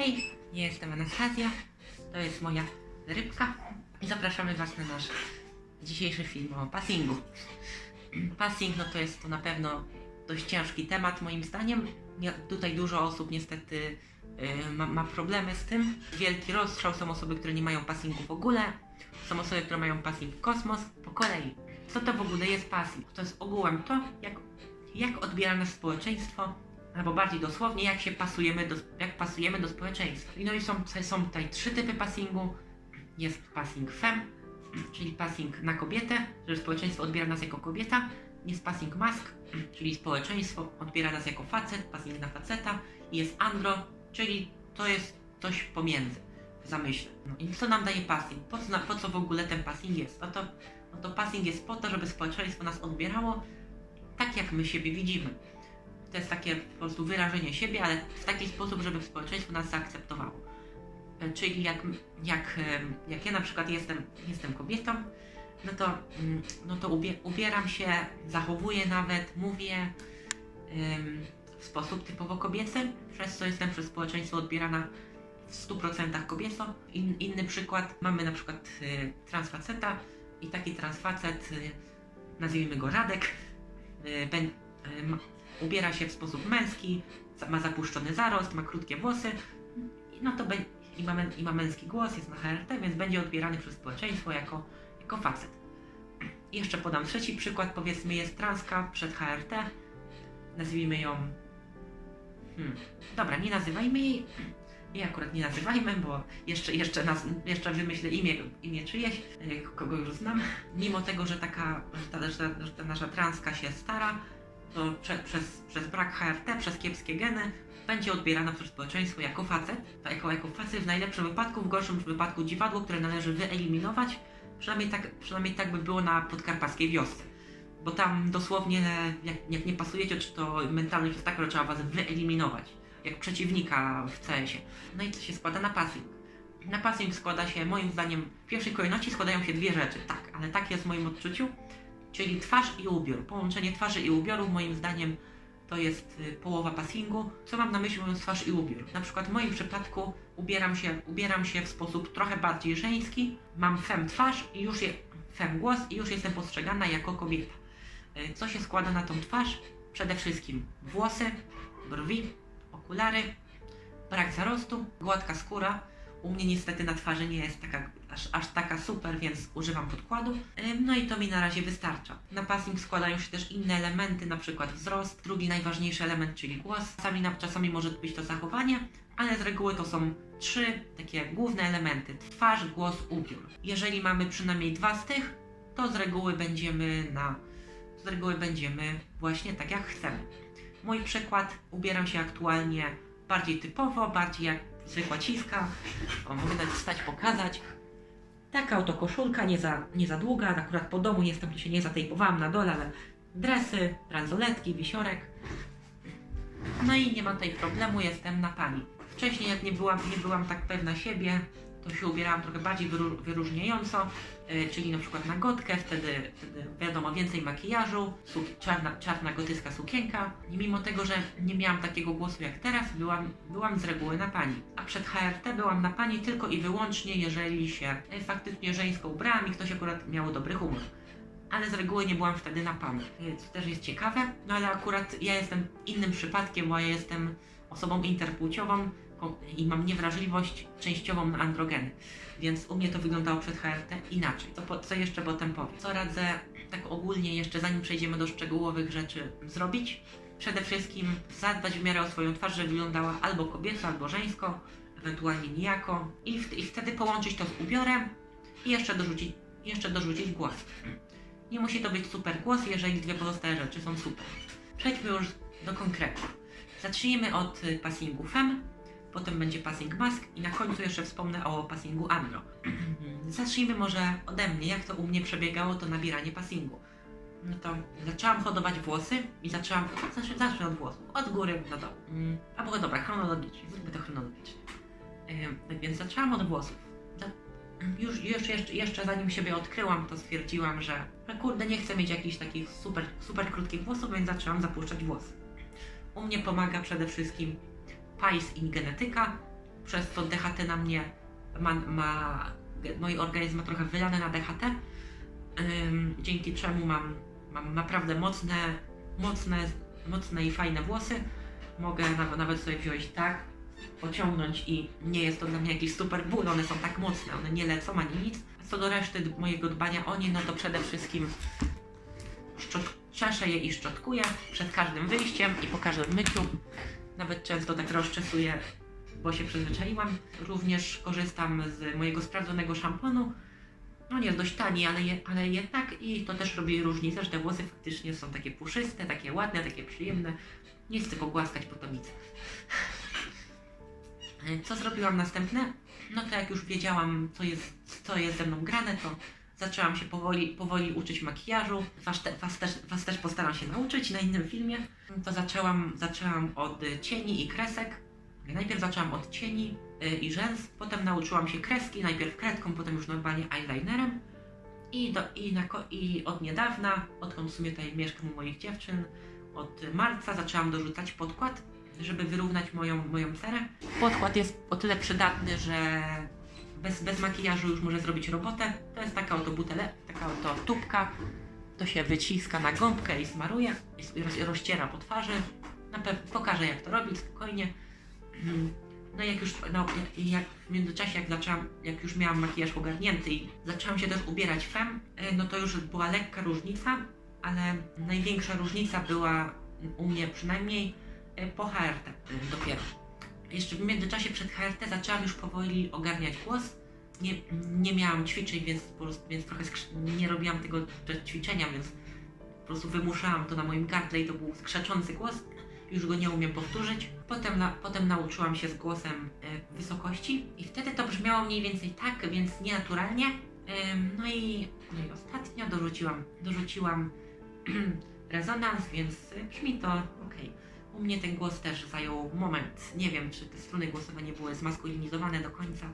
Hej, jestem Anastazja, to jest moja rybka i zapraszamy Was na nasz dzisiejszy film o passingu. Passing no to jest to na pewno dość ciężki temat moim zdaniem. Ja, tutaj dużo osób niestety y, ma, ma problemy z tym. Wielki rozstrzał, są osoby, które nie mają passingu w ogóle, są osoby, które mają passing w kosmos. Po kolei, co to w ogóle jest passing? To jest ogółem to, jak, jak odbiera nas społeczeństwo, albo bardziej dosłownie, jak się pasujemy do, jak pasujemy do społeczeństwa. No i są, są tutaj trzy typy passingu. Jest passing fem, czyli passing na kobietę, że społeczeństwo odbiera nas jako kobieta. Jest passing mask, czyli społeczeństwo odbiera nas jako facet, passing na faceta. I jest andro, czyli to jest coś pomiędzy w zamyśle. No i co nam daje passing? Po co, po co w ogóle ten passing jest? No to, no to passing jest po to, żeby społeczeństwo nas odbierało tak, jak my siebie widzimy. To jest takie po prostu wyrażenie siebie, ale w taki sposób, żeby społeczeństwo nas zaakceptowało. E, Czyli jak, jak, em, jak ja na przykład jestem, jestem kobietą, no to, mm, no to ubie, ubieram się, zachowuję nawet, mówię w sposób typowo kobiecy, przez co jestem przez społeczeństwo odbierana w 100% kobieco. In, inny przykład, mamy na przykład y, transfaceta i taki transfacet, nazwijmy go Radek, ubiera się w sposób męski, ma zapuszczony zarost, ma krótkie włosy, no to be, i, ma, i ma męski głos, jest na HRT, więc będzie odbierany przez społeczeństwo jako, jako facet. I jeszcze podam trzeci przykład, powiedzmy jest transka przed HRT, nazwijmy ją... Hmm. Dobra, nie nazywajmy jej, jej akurat nie nazywajmy, bo jeszcze, jeszcze, jeszcze wymyślę imię, imię czyjeś, y, kogo już znam. Mimo tego, że taka, że ta, że ta, że ta nasza transka się stara, to prze, przez, przez brak HRT, przez kiepskie geny, będzie odbierana przez społeczeństwo jako facet, tak, jako, jako facet w najlepszym wypadku, w gorszym wypadku dziwadło, które należy wyeliminować. Przynajmniej tak, przynajmniej tak by było na podkarpackiej wiosce. Bo tam dosłownie, jak, jak nie pasujecie, to mentalność jest taka, że trzeba was wyeliminować. Jak przeciwnika w CS-ie. No i co się składa na passing? Na passing składa się, moim zdaniem, w pierwszej kolejności składają się dwie rzeczy, tak, ale tak jest w moim odczuciu, czyli twarz i ubiór. Połączenie twarzy i ubioru, moim zdaniem, to jest y, połowa passingu. Co mam na myśli mówiąc twarz i ubiór? Na przykład w moim przypadku ubieram się, ubieram się w sposób trochę bardziej żeński, mam fem twarz i już je, fem głos i już jestem postrzegana jako kobieta. Y, Co się składa na tą twarz? Przede wszystkim włosy, brwi, okulary, brak zarostu, gładka skóra. U mnie niestety na twarzy nie jest taka, aż, aż taka super, więc używam podkładu. Ym, No i to mi na razie wystarcza. Na passing składają się też inne elementy, na przykład wzrost, drugi najważniejszy element, czyli głos. Czasami, czasami może być to zachowanie, ale z reguły to są trzy takie główne elementy: twarz, głos, ubiór. Jeżeli mamy przynajmniej dwa z tych, to z reguły będziemy na. Z reguły będziemy właśnie tak jak chcemy. Mój przykład, ubieram się aktualnie bardziej typowo, bardziej jak zwykła ciska. Mogę wstać, pokazać. Taka oto koszulka, nie za, nie za długa, akurat po domu jestem, to się nie zatejpowałam na dole, ale dresy, bransoletki, wisiorek. No i nie ma tutaj problemu, jestem na pani. Wcześniej jak nie byłam, nie byłam tak pewna siebie, to się ubierałam trochę bardziej wyróżniająco, e, czyli na przykład na gotkę, wtedy, wtedy wiadomo więcej makijażu, czarna, czarna gotycka sukienka. I mimo tego, że nie miałam takiego głosu jak teraz, byłam, byłam z reguły na pani. A przed HRT byłam na pani tylko i wyłącznie, jeżeli się e, faktycznie żeńsko ubrałam i ktoś akurat miał dobry humor. Ale z reguły nie byłam wtedy na pani. E, Co też jest ciekawe, no ale akurat ja jestem innym przypadkiem, bo ja jestem osobą interpłciową i mam niewrażliwość częściową na androgeny. Więc u mnie to wyglądało przed HRT inaczej. Co, po, co jeszcze potem powiem? Co radzę tak ogólnie jeszcze, zanim przejdziemy do szczegółowych rzeczy, zrobić? Przede wszystkim zadbać w miarę o swoją twarz, żeby wyglądała albo kobieco, albo żeńsko, ewentualnie nijako. I, w, I wtedy połączyć to z ubiorem i jeszcze dorzucić, jeszcze dorzucić głos. Nie musi to być super głos, jeżeli dwie pozostałe rzeczy są super. Przejdźmy już do konkretów. Zacznijmy od y, passingu fem, potem będzie passing mask i na końcu jeszcze wspomnę o passingu andro. Zacznijmy może ode mnie, jak to u mnie przebiegało to nabieranie passingu. No to zaczęłam hodować włosy i zaczęłam, zacznę, zacznę od włosów, od góry do dołu. Mm, Albo dobra, chronologicznie, zróbmy to chronologicznie. Tak więc zaczęłam od włosów. Już, już jeszcze, jeszcze zanim siebie odkryłam, to stwierdziłam, że, że kurde, nie chcę mieć jakichś takich super, super krótkich włosów, więc zaczęłam zapuszczać włosy. U mnie pomaga przede wszystkim pais i genetyka. przez co DHT na mnie ma, ma mój organizm ma trochę wylane na DHT, dzięki czemu mam, mam naprawdę mocne, mocne, mocne i fajne włosy. Mogę nawet, nawet sobie wziąć tak, pociągnąć i nie jest to dla mnie jakiś super ból, one są tak mocne, one nie lecą ani nic. Co do reszty mojego dbania o nie, no to przede wszystkim szczot- czeszę je i szczotkuję przed każdym wyjściem i po każdym myciu. Nawet często tak rozczesuję, bo się przyzwyczaiłam. Również korzystam z mojego sprawdzonego szamponu. No nie jest dość tani, ale, je, ale jednak i to też robi różnicę, że te włosy faktycznie są takie puszyste, takie ładne, takie przyjemne. Nie chcę pogłaskać potomicę. E, Co zrobiłam następne? No to jak już wiedziałam, co jest, co jest ze mną grane, to zaczęłam się powoli, powoli uczyć makijażu. Was, te, was, też, was też postaram się nauczyć na innym filmie. To zaczęłam, zaczęłam od cieni i kresek. Najpierw zaczęłam od cieni y, i rzęs, potem nauczyłam się kreski, najpierw kredką, potem już normalnie eyelinerem. I, do, i, na, I od niedawna, odkąd w sumie tutaj mieszkam u moich dziewczyn, od marca zaczęłam dorzucać podkład, żeby wyrównać moją, moją cerę. Podkład jest o tyle przydatny, że bez, bez makijażu już może zrobić robotę. To jest taka oto butele, taka oto tubka. To się wyciska na gąbkę i smaruje, i rozciera po twarzy. Na pewno pokażę jak to robić spokojnie. Mm. No jak już, no, jak w międzyczasie, jak zaczęłam, jak już miałam makijaż ogarnięty i zaczęłam się też ubierać fem, y, no to już była lekka różnica, ale największa różnica była u mnie przynajmniej y, po HRT dopiero. Jeszcze w międzyczasie przed HRT zaczęłam już powoli ogarniać głos. Nie, nie miałam ćwiczeń, więc po prostu, więc trochę nie robiłam tego te ćwiczenia, więc po prostu wymuszałam to na moim gardle i to był skrzeczący głos. Już go nie umiem powtórzyć. Potem, na, potem nauczyłam się z głosem e, wysokości i wtedy to brzmiało mniej więcej tak, więc nienaturalnie. Em, no, i, no i ostatnio dorzuciłam, dorzuciłam rezonans, więc e, brzmi to. U mnie ten głos też zajął moment. Nie wiem, czy te struny głosowe nie były zmaskulinizowane do końca,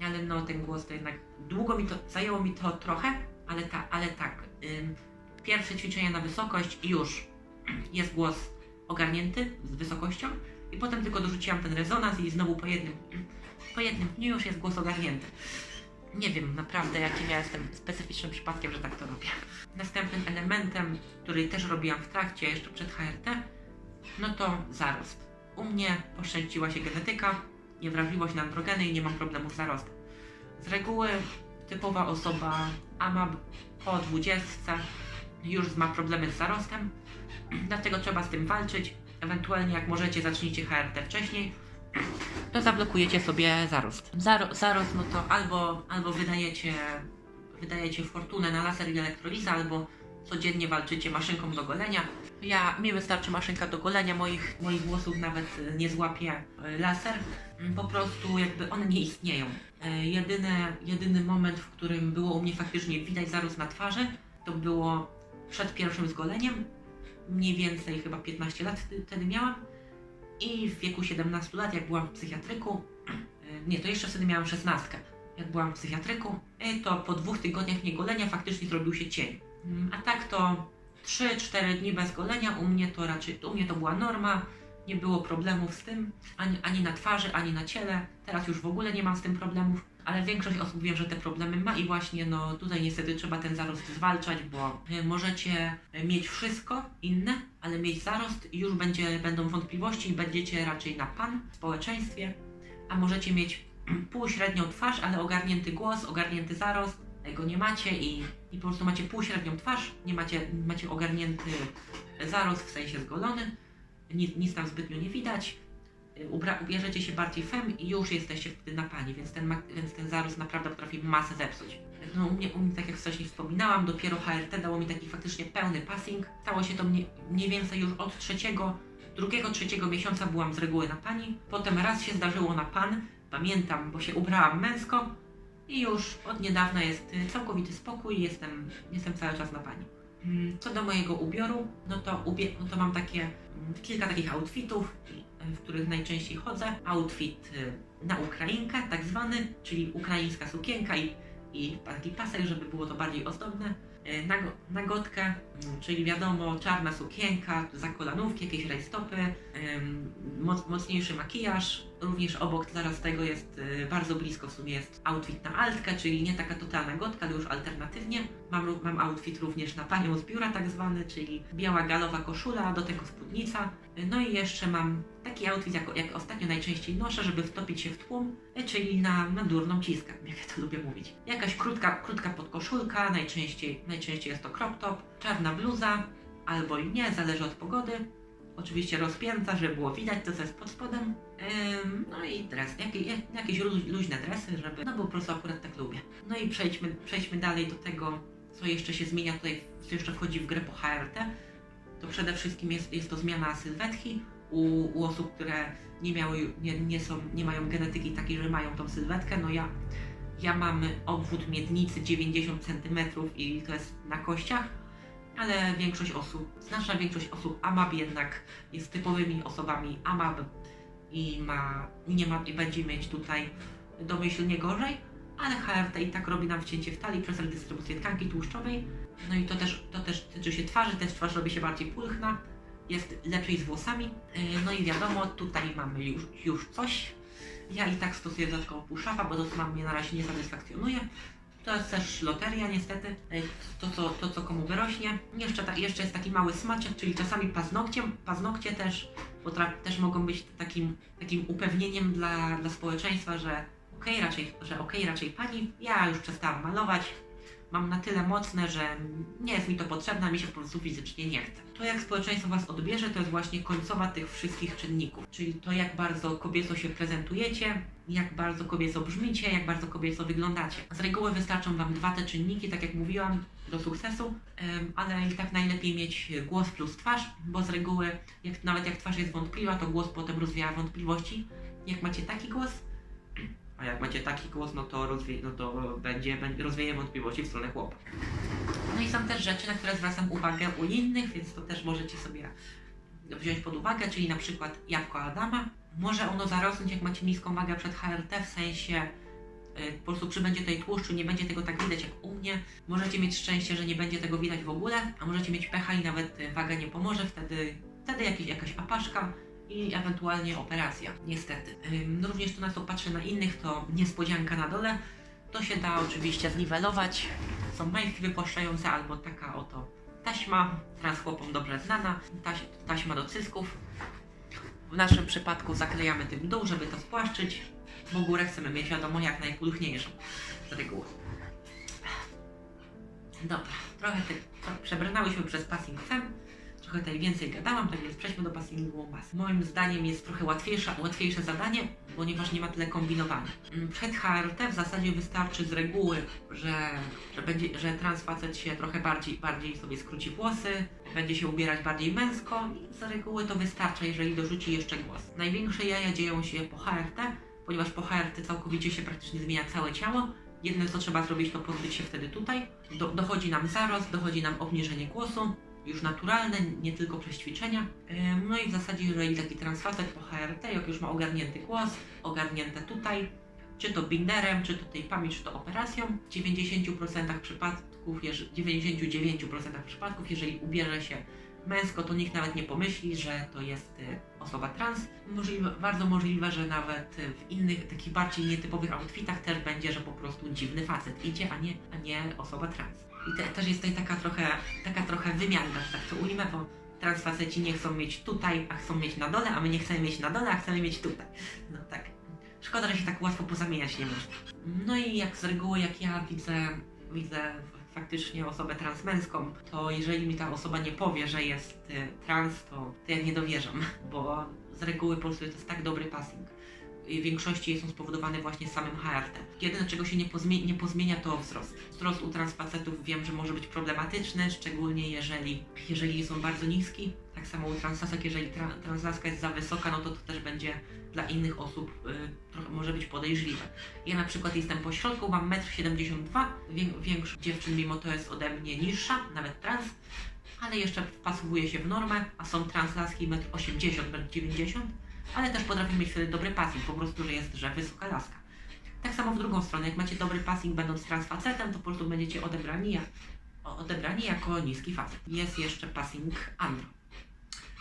ale no ten głos to jednak długo mi to, zajęło mi to trochę, ale, ta, ale tak. Ym, pierwsze ćwiczenie na wysokość i już jest głos ogarnięty z wysokością i potem tylko dorzuciłam ten rezonans i znowu po jednym, po jednym dniu już jest głos ogarnięty. Nie wiem naprawdę jakim ja jestem specyficznym przypadkiem, że tak to robię. Następnym elementem, który też robiłam w trakcie, jeszcze przed HRT, no to zarost. U mnie poszczęściła się genetyka, niewrażliwość na androgeny i nie mam problemu z zarostem. Z reguły typowa osoba AMAB po 20 już ma problemy z zarostem, dlatego trzeba z tym walczyć. Ewentualnie jak możecie zacznijcie HRT wcześniej, to zablokujecie sobie zarost. Zaro, zarost no to albo, albo wydajecie, wydajecie fortunę na laser i elektrolizę, albo codziennie walczycie maszynką do golenia. Ja, mi wystarczy maszynka do golenia, moich, moich włosów nawet e, nie złapie e, laser. Mm, Po prostu jakby one nie istnieją. E, Jedyne, jedyny moment, w którym było u mnie faktycznie widać zarósł na twarzy, to było przed pierwszym zgoleniem. Mniej więcej chyba 15 lat wtedy- miałam. I w wieku 17 lat, jak byłam w psychiatryku, nie, to jeszcze wtedy miałam 16. Jak byłam w psychiatryku, to po dwóch tygodniach niegolenia faktycznie zrobił się cień. A tak to 3-4 dni bez golenia, u mnie to raczej, u mnie to była norma, nie było problemów z tym, ani, ani na twarzy, ani na ciele. Teraz już w ogóle nie mam z tym problemów, ale większość osób wie, że te problemy ma i właśnie no tutaj niestety trzeba ten zarost zwalczać, bo y, możecie mieć wszystko inne, ale mieć zarost i już będzie, będą wątpliwości i będziecie raczej na pan w społeczeństwie, a możecie mieć półśrednią twarz, ale ogarnięty głos, ogarnięty zarost, tego nie macie i, i po prostu macie półśrednią twarz, nie macie, macie ogarnięty zarost w sensie zgolony, nic, nic tam zbytnio nie widać, ubra, ubierzecie się bardziej fem i już jesteście wtedy na pani, więc ten, więc ten zarost naprawdę potrafi masę zepsuć. No, u, mnie, u mnie, tak jak wcześniej wspominałam, dopiero HRT dało mi taki faktycznie pełny passing. Stało się to mniej, mniej więcej już od trzeciego, drugiego, trzeciego miesiąca byłam z reguły na pani. Potem raz się zdarzyło na pan, pamiętam, bo się ubrałam męsko i już od niedawna jest y, całkowity spokój, jestem, jestem cały czas na pani. Mm, Co do mojego ubioru, no to, ubie- no to mam takie mm, kilka takich outfitów, y, w których najczęściej chodzę. Outfit y, na Ukrainkę, tak zwany, czyli ukraińska sukienka i, i taki pasek, żeby było to bardziej ozdobne. Y, Na, go- na gotkę, mm, czyli wiadomo, czarna sukienka, za kolanówki, jakieś rajstopy, mocniejszy makijaż, również obok zaraz tego jest y, bardzo blisko w sumie jest outfit na altkę, czyli nie taka totalna gotka, ale już alternatywnie. Mam, mam outfit również na panią z biura tak zwany, czyli biała galowa koszula, do tego spódnica. Y, No i jeszcze mam taki outfit, jak, jak ostatnio najczęściej noszę, żeby wtopić się w tłum, y, czyli na, na durną ciskę, jak ja to lubię mówić. Jakaś krótka, krótka podkoszulka, najczęściej, najczęściej jest to crop top, czarna bluza, albo i nie, zależy od pogody. Oczywiście rozpięta, żeby było widać to, co jest pod spodem. Ym, no i dres, jak- jakieś lu- luźne dresy, żeby, no bo po prostu akurat tak lubię. No i przejdźmy, przejdźmy dalej do tego, co jeszcze się zmienia tutaj, co jeszcze wchodzi w grę po HRT. To przede wszystkim jest, jest to zmiana sylwetki u, u osób, które nie, miały, nie, nie, są, nie mają genetyki takiej, że mają tą sylwetkę. No ja, ja mam obwód miednicy 90 cm i to jest na kościach, ale większość osób, znaczna większość osób AMAB jednak jest typowymi osobami AMAB i ma, nie ma, i będzie mieć tutaj domyślnie gorzej, ale HRT i tak robi nam wcięcie w talii przez redystrybucję tkanki tłuszczowej. No i to też, to też tyczy się twarzy, też twarz robi się bardziej pulchna, jest lepiej z włosami. Yy, No i wiadomo, tutaj mamy już, już coś. Ja i tak stosuję dodatkowo push-upa, bo to mnie na razie nie satysfakcjonuje. To jest też loteria niestety, Yy, to co, to co komu wyrośnie. Jeszcze, ta, jeszcze jest taki mały smaczek, czyli czasami paznokciem, paznokcie też, też mogą być takim, takim upewnieniem dla, dla społeczeństwa, że okej, raczej, że okej, raczej pani, ja już przestałam malować, mam na tyle mocne, że nie jest mi to potrzebne, mi się po prostu fizycznie nie chce. To jak społeczeństwo Was odbierze, to jest właśnie końcowa tych wszystkich czynników, czyli to jak bardzo kobieco się prezentujecie, jak bardzo kobieco brzmicie, jak bardzo kobieco wyglądacie. Z reguły wystarczą Wam dwa te czynniki, tak jak mówiłam, do sukcesu, ale i tak najlepiej mieć głos plus twarz, bo z reguły jak, nawet jak twarz jest wątpliwa, to głos potem rozwija wątpliwości. Jak macie taki głos, a jak macie taki głos, no to, rozwie, no to będzie, będzie rozwieje wątpliwości w stronę chłopa. No i są też rzeczy, na które zwracam uwagę u innych, więc to też możecie sobie wziąć pod uwagę, czyli na przykład jabłko Adama. Może ono zarosnąć, jak macie niską wagę przed HRT, w sensie y, po prostu przybędzie tutaj tłuszczu, nie będzie tego tak widać jak u mnie. Możecie mieć szczęście, że nie będzie tego widać w ogóle, a możecie mieć pecha i nawet waga nie pomoże, wtedy, wtedy jakieś, jakaś apaszka i ewentualnie operacja, niestety. No również to na co patrzę na innych, to niespodzianka na dole. To się da oczywiście zniwelować. Są majtki wypłaszczające albo taka oto taśma, teraz chłopom dobrze znana, taś, taśma do cysków. W naszym przypadku zaklejamy tym dół, żeby to spłaszczyć, bo górę chcemy mieć wiadomo jak najpulchniejszą z reguły. Dobra, trochę te, przebrnęłyśmy przez passing fem, trochę tutaj więcej gadałam, tak więc przejdźmy do passingu mas. Moim zdaniem jest trochę łatwiejsze, łatwiejsze zadanie, ponieważ nie ma tyle kombinowania. Mm, Przed HRT w zasadzie wystarczy z reguły, że, że, będzie, że trans facet się trochę bardziej, bardziej sobie skróci włosy, będzie się ubierać bardziej męsko i z reguły to wystarcza, jeżeli dorzuci jeszcze głos. Największe jaja dzieją się po HRT, ponieważ po HRT całkowicie się praktycznie zmienia całe ciało. Jedne co trzeba zrobić to pozbyć się wtedy tutaj. Do, dochodzi nam zarost, dochodzi nam obniżenie głosu, już naturalne, nie tylko przez ćwiczenia. Ym, No i w zasadzie jeżeli taki transfacet po HRT, jak już ma ogarnięty głos, ogarnięte tutaj, czy to binderem, czy to tejpami, czy to operacją, w 90% przypadków, jeż- 99% przypadków, jeżeli ubierze się męsko, to nikt nawet nie pomyśli, że to jest y, osoba trans. Możliwe, bardzo możliwe, że nawet w innych, takich bardziej nietypowych outfitach też będzie, że po prostu dziwny facet idzie, a nie, a nie osoba trans. I te, też jest tutaj taka trochę, taka trochę wymiana, że tak to ujmę, bo trans faceci nie chcą mieć tutaj, a chcą mieć na dole, a my nie chcemy mieć na dole, a chcemy mieć tutaj. No tak. Szkoda, że się tak łatwo pozamieniać nie można. No i jak z reguły, jak ja widzę, widzę faktycznie osobę transmęską, to jeżeli mi ta osoba nie powie, że jest y, trans, to, to ja nie dowierzam, bo z reguły po prostu to jest tak dobry passing. W większości są spowodowane właśnie samym HRT. Jedyne czego się nie, nie pozmienia to wzrost. Wzrost u transfacetów wiem, że może być problematyczny, szczególnie jeżeli, jeżeli są bardzo niski. Tak samo u translasek, jeżeli tra- translaska jest za wysoka, no to to też będzie dla innych osób y, może być podejrzliwe. Ja na przykład jestem po środku, mam 1,72 m, Wię- większość dziewczyn mimo to jest ode mnie niższa, nawet trans, ale jeszcze wpasowuje się w normę, a są translaski 1,80 m, 1,90 m, ale też potrafi mieć wtedy dobry passing, po prostu, że jest, że wysoka laska. Tak samo w drugą stronę, jak macie dobry passing będąc transfacetem, to po prostu będziecie odebrani, odebrani jako niski facet. Jest jeszcze passing andro.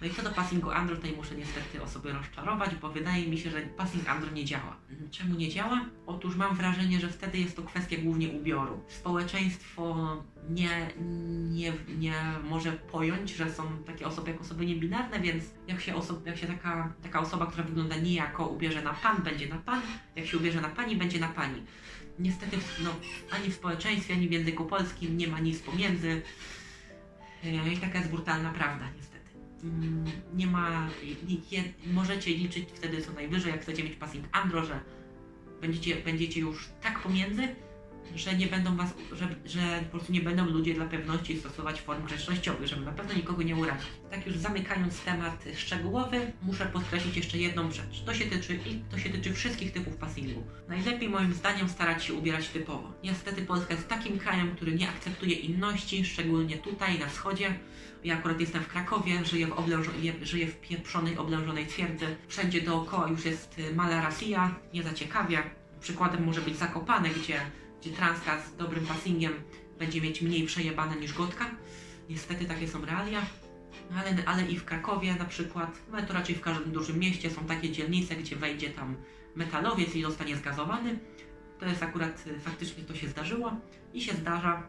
No i co do passingu andro, tutaj muszę niestety osoby rozczarować, bo wydaje mi się, że passing andro nie działa. Czemu nie działa? Otóż mam wrażenie, że wtedy jest to kwestia głównie ubioru. Społeczeństwo nie, nie, nie może pojąć, że są takie osoby jak osoby niebinarne, więc jak się, oso- jak się taka, taka osoba, która wygląda niejako ubierze na pan, będzie na pan, jak się ubierze na pani, będzie na pani. Niestety no, ani w społeczeństwie, ani w języku polskim nie ma nic pomiędzy. E, I taka jest brutalna prawda, niestety. Mm, Nie ma. możecie liczyć wtedy co najwyżej, jak chcecie mieć passing andro, że będziecie, będziecie już tak pomiędzy, że nie będą was, że, że po prostu nie będą ludzie dla pewności stosować form grzecznościowych, żeby na pewno nikogo nie urazić. Tak już zamykając temat szczegółowy, muszę podkreślić jeszcze jedną rzecz. To się tyczy i to się tyczy wszystkich typów passingu. Najlepiej moim zdaniem starać się ubierać typowo. Niestety Polska jest takim krajem, który nie akceptuje inności, szczególnie tutaj na wschodzie. Ja akurat jestem w Krakowie, żyję w, oblężo- żyję w pieprzonej, oblężonej twierdzy. Wszędzie dookoła już jest mala Rasia, nie zaciekawia. Przykładem może być Zakopane, gdzie, gdzie transka z dobrym passingiem będzie mieć mniej przejebane niż gotka. Niestety takie są realia. Ale, ale i w Krakowie na przykład, no ale to raczej w każdym dużym mieście są takie dzielnice, gdzie wejdzie tam metalowiec i zostanie zgazowany. To jest akurat, y, faktycznie to się zdarzyło i się zdarza.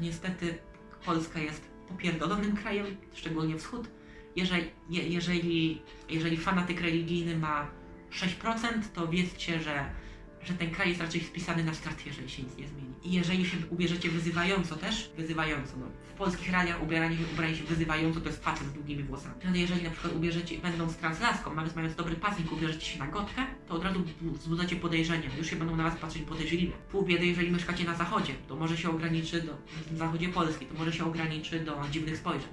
Niestety Polska jest popierdolonym krajem, szczególnie wschód. Jeżeli, je, jeżeli, jeżeli fanatyk religijny ma 6%, to wiedzcie, że, że ten kraj jest raczej spisany na start, jeżeli się nic nie zmieni. I jeżeli się ubierzecie wyzywająco też, wyzywająco, no, w polskich realiach ubieranie, ubranie się wyzywająco to jest facet z długimi włosami. Ale jeżeli na przykład ubierzecie, będąc translaską, nawet mając dobry passing, ubierzecie się na gotkę, to od razu wzbudzacie podejrzenia, już się będą na was patrzeć podejrzliwie. Pół biedy, jeżeli mieszkacie na zachodzie, to może się ograniczy do, na zachodzie Polski, to może się ograniczy do dziwnych spojrzeń.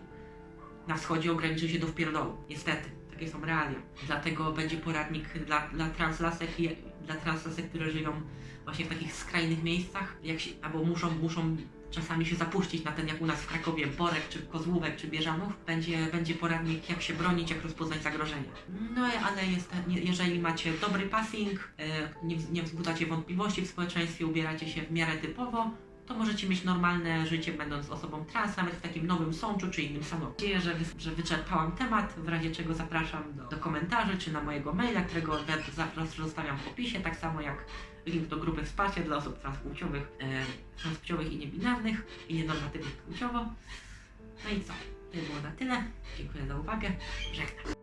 Na wschodzie ograniczy się do wpierdołu. Niestety, takie są realia. Dlatego będzie poradnik dla, dla translasek i dla translasek, które żyją właśnie w takich skrajnych miejscach, jak się, albo muszą, muszą czasami się zapuścić na ten, jak u nas w Krakowie, Borek, czy Kozłówek, czy Bieżanów. Będzie, będzie poradnik, jak się bronić, jak rozpoznać zagrożenia. No ale jest, jeżeli macie dobry passing, e, nie, nie wzbudzacie wątpliwości w społeczeństwie, ubieracie się w miarę typowo, to możecie mieć normalne życie, będąc osobą trans, nawet w takim nowym sączu czy innym samochodzie. Mam nadzieję, że, że wyczerpałam temat, w razie czego zapraszam do, do komentarzy czy na mojego maila, którego zostawiam w opisie, tak samo jak link do grupy wsparcia dla osób transpłciowych, e, transpłciowych i niebinarnych i nienormatywnych płciowo. No i co? To było na tyle. Dziękuję za uwagę. Żegnam.